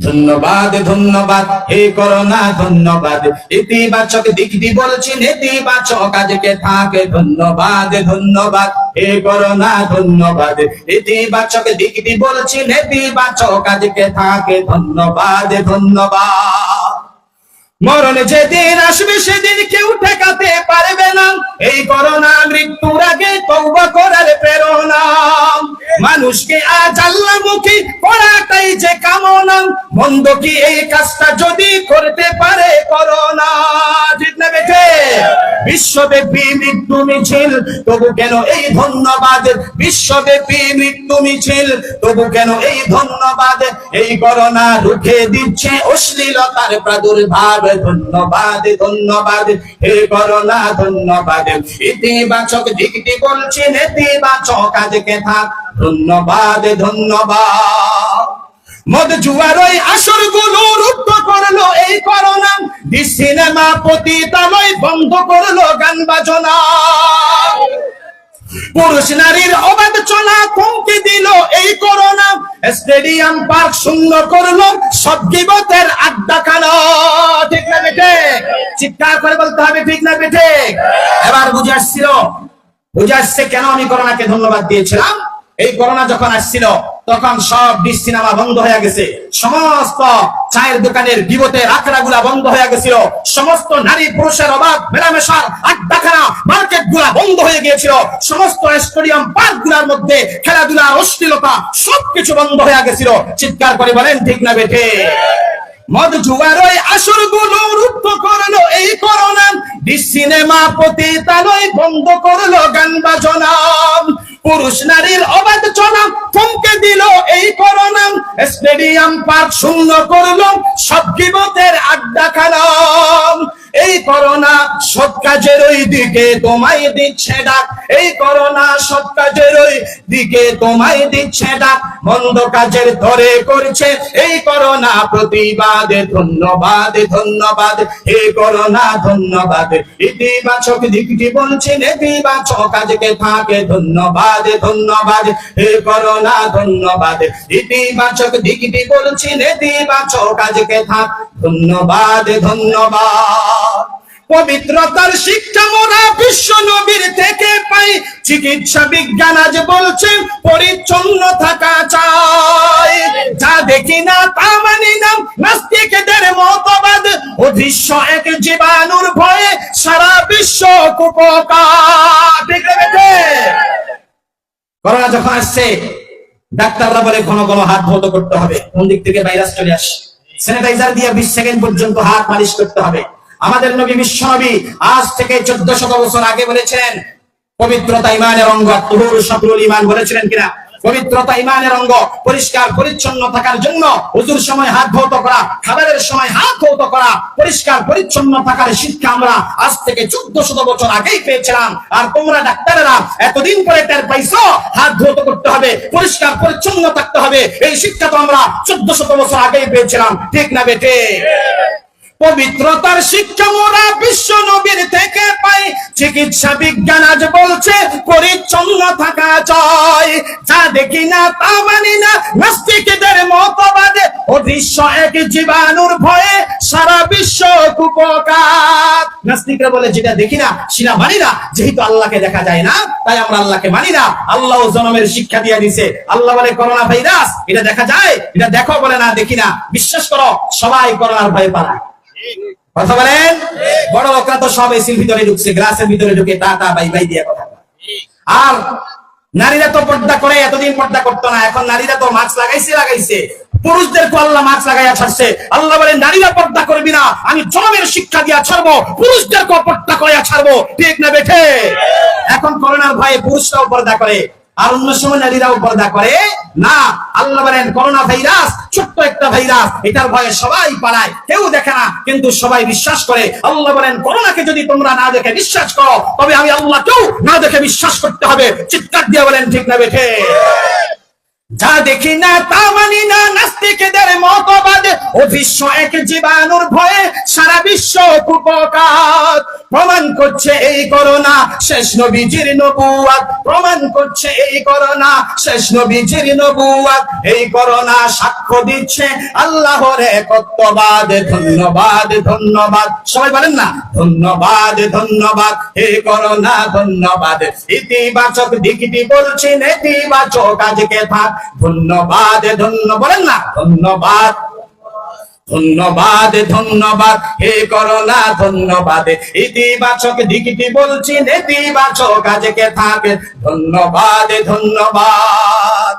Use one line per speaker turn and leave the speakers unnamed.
ধন্যবাদ ধন্যবাদ, হে করোনা, ধন্যবাদ। ইতিবাচক দিকটি বলছি, নেতিবাচক আজকে থাকে। ধন্যবাদ ধন্যবাদ, হে করোনা, ধন্যবাদ। ইতিবাচক দিকটি বলছি, নেতিবাচক আজকে থাকে। ধন্যবাদ ধন্যবাদ। মরণ যেদিন আসবে, সেদিন কেউ ঠেকাতে পারবে না। এই করোনা মৃত্যুর আগে তৌবা করার প্রেরণা। মানুষকে আজ আল্লাহ মুখী করাটাই কামনা মন্দ কি এই কাজটা যদি করতে পারে ঠিক না বিশ্বব্যাপী মৃত্যু মিছিল, তবু কেন এই ধন্যবাদ বিশ্বব্যাপী মৃত্যু মিছিল, তবু কেন এই ধন্যবাদ এই করোনা রুখে দিচ্ছে অশ্লীলতার প্রাদুর্ভাব। ধন্যবাদ ধন্যবাদ, হে করোনা, ধন্যবাদ। ইতিবাচক দিকটি বলছি নেতিবাচক আজকে থাক। ধন্যবাদ ধন্যবাদ। মদ জুয়ার ওই আসরগুলো রুদ্ধ করল এই করোনা। সিনেমা পতিতালয় বন্ধ করল গান বাজনা। পুরুষ নারীর অবাধ চলা কমকে দিল এই করোনা। স্টেডিয়াম পার্ক শূন্য করল সব গিবতের আড্ডা খানা ঠিক না বেঠে? চিৎকার করে বলতে হবে, ঠিক না বেঠে? এবার বুঝে আসছিল। বুঝে আসছে কেন আমি করোনাকে ধন্যবাদ দিয়েছিলাম? এই করোনা যখন আসছিল তখন সব ডিস সিনেমা বন্ধ হয়ে গেছে। সমস্ত চায়ের দোকানের বিপদের আখড়াগুলা বন্ধ হয়ে গেছিল। সমস্ত নারী পুরুষের অভাব মেলামেশার, আড্ডাখানা মার্কেটগুলা বন্ধ হয়ে গিয়েছিল। সমস্ত স্টেডিয়াম পার্কগুলার মধ্যে খেলাধুলা, অশ্লীলতা সবকিছু বন্ধ হয়ে গেছিল। চিৎকার করে বলেন, ঠিক না বেঠে? মদ জুয়ার ওই আসরগুলো রুদ্ধ করল এই করোনা। সিনেমা পতিতালয় বন্ধ করল গান বাজনা। পুরুষ নারীর অবাধ চলা থমকে দিল এই করোনা। স্টেডিয়াম পার্ক শূন্য করল সব গিবতের আড্ডা খানাম এই করোনা সৎ কাজের ওই দিকে তোমায় দিচ্ছে ডাক। এই করোনা সৎ কাজের ওই দিকে তোমায় দিচ্ছে ডাক। মন্দ কাজের ধরে করছে এই করোনা প্রতিবাদে, ধন্যবাদ ধন্যবাদ। হে করোনা, ধন্যবাদ। ইতিবাচক দিকটি বলছে? নেতিবাচক আজকে থাকে ধন্যবাদ ধন্যবাদ। হে করোনা, ধন্যবাদ। ইতিবাচক দিকটি বলছি? নেতিবাচক আজকে থাক ধন্যবাদ ধন্যবাদ। পবিত্রতার শিক্ষা মোরা বিশ্ব নবীর থেকে পাই। চিকিৎসা বিজ্ঞান আজ বলছে পরিচ্ছন্ন থাকা চাই। যা দেখি না তা মানি না, নাস্তিকদের মতবাদ। অদৃশ্য এক জীবাণুর ভয়ে সারা বিশ্ব করোনা যখন আসছে, ডাক্তাররা বলে ঘন ঘন হাত ধৌত করতে হবে। কোন দিক থেকে ভাইরাস চলে আসে? স্যানিটাইজার দিয়ে বিশ সেকেন্ড পর্যন্ত হাত মালিশ করতে হবে। আমাদের নবী বিশ্ব নবী আজ থেকে চোদ্দ শত বছর আগে বলেছিলেন পবিত্রতা ইমানের অঙ্গ, তুহুর শত্রুল ইমান বলেছিলেন কিনা? পবিত্রতা ইমানের অঙ্গ, পরিষ্কার, পরিচ্ছন্ন থাকার জন্য উজুর সময় হাত ধৌত করা, খাবারের সময় হাত ধৌত করা, পরিষ্কার, পরিচ্ছন্ন থাকার শিক্ষা আমরা আজ থেকে চোদ্দ শত বছর আগেই পেয়েছিলাম। আর তোমরা ডাক্তারেরা এতদিন পরে টের পাইছো, হাত ধৌত করতে হবে, পরিষ্কার, পরিচ্ছন্ন থাকতে হবে। এই শিক্ষা তো আমরা চোদ্দ শত বছর আগেই পেয়েছিলাম। ঠিক না বেটে পবিত্রতার শিক্ষা মোরা বিশ্ব নবীর থেকে পাই চিকিৎসা বিজ্ঞান আজ বলছে, পরিচ্ছন্ন থাকা চাই। যা দেখি না তা মানি না, নাস্তিকদের মতবাদে অদৃশ্য এক জীবাণুর ভয়ে সারা বিশ্ব কুপকার নাস্তিকরা বলে, যেটা দেখি না, সেটা মানি না। যেহেতু আল্লাহকে দেখা যায় না, তাই আমরা আল্লাহকে মানি না। আল্লাহ জনমের শিক্ষা দিয়ে দিছে আল্লাহ বলে, করোনা ভাইরাস, এটা দেখা যায়, এটা দেখো বলে না, দেখি না। বিশ্বাস করো, সবাই করোনার ভয় পালায়। কথা বলেন? বড় সব এসির ভিতরে ঢুকছে গ্লাসের ভিতরে ঢুকে তা তা, বাই বাই দিয়ে কথা আর নারীরা তো পর্দা করে, এতদিন পর্দা করতো না, এখন নারীরা তো মাস্ক লাগাইছে লাগাইছে। পুরুষদেরকে আল্লাহ মাস্ক লাগাইয়া ছাড়ছে। আল্লাহ বলে নারীরা পর্দা করবি না, আমি জনমের শিক্ষা দিয়া ছাড়বো পুরুষদেরকে পর্দা করিয়া ছাড়বো। ঠিক না বেঠে? এখন করোনার ভয়ে পুরুষরাও পর্দা করে। আর অন্য সময় নারীরাও পর্দা করে। না, আল্লাহ বলেন, করোনা ভাইরাস, ছোট্ট একটা ভাইরাস, এটার ভয়ে সবাই পালায়। কেউ দেখে না, কিন্তু সবাই বিশ্বাস করে। আল্লাহ বলেন, করোনাকে যদি তোমরা না দেখে বিশ্বাস করো, তবে আমি আল্লাহকেও না দেখে বিশ্বাস করতে হবে। চিৎকার দিয়ে বলেন, ঠিক না বেঠে? যা দেখি না তা মানি না, নাস্তিকদের মতবাদ। অদৃশ্য এক জীবাণুর ভয়ে সারা বিশ্ব কুপকাত। প্রমাণ করছে এই করোনা, শেষ নবীজির নবুয়াত। প্রমাণ করছে এই করোনা, শেষ নবীজির নবুয়াত। এই করোনা সাক্ষ্য দিচ্ছে আল্লাহর একত্ববাদ, ধন্যবাদ ধন্যবাদ। সবাই বলেন না, ধন্যবাদ ধন্যবাদ। হে করোনা, ধন্যবাদ। ইতিবাচক দিকটি বলছি নেতিবাচক আজকে থাক ধন্যবাদ, ধন্য, বলেন না, ধন্যবাদ। ধন্যবাদ ধন্যবাদ, হে করোনা, ধন্যবাদ। ইতিবাচক দিকটি বলছি, নেতিবাচক আজকে থাকে। ধন্যবাদ ধন্যবাদ।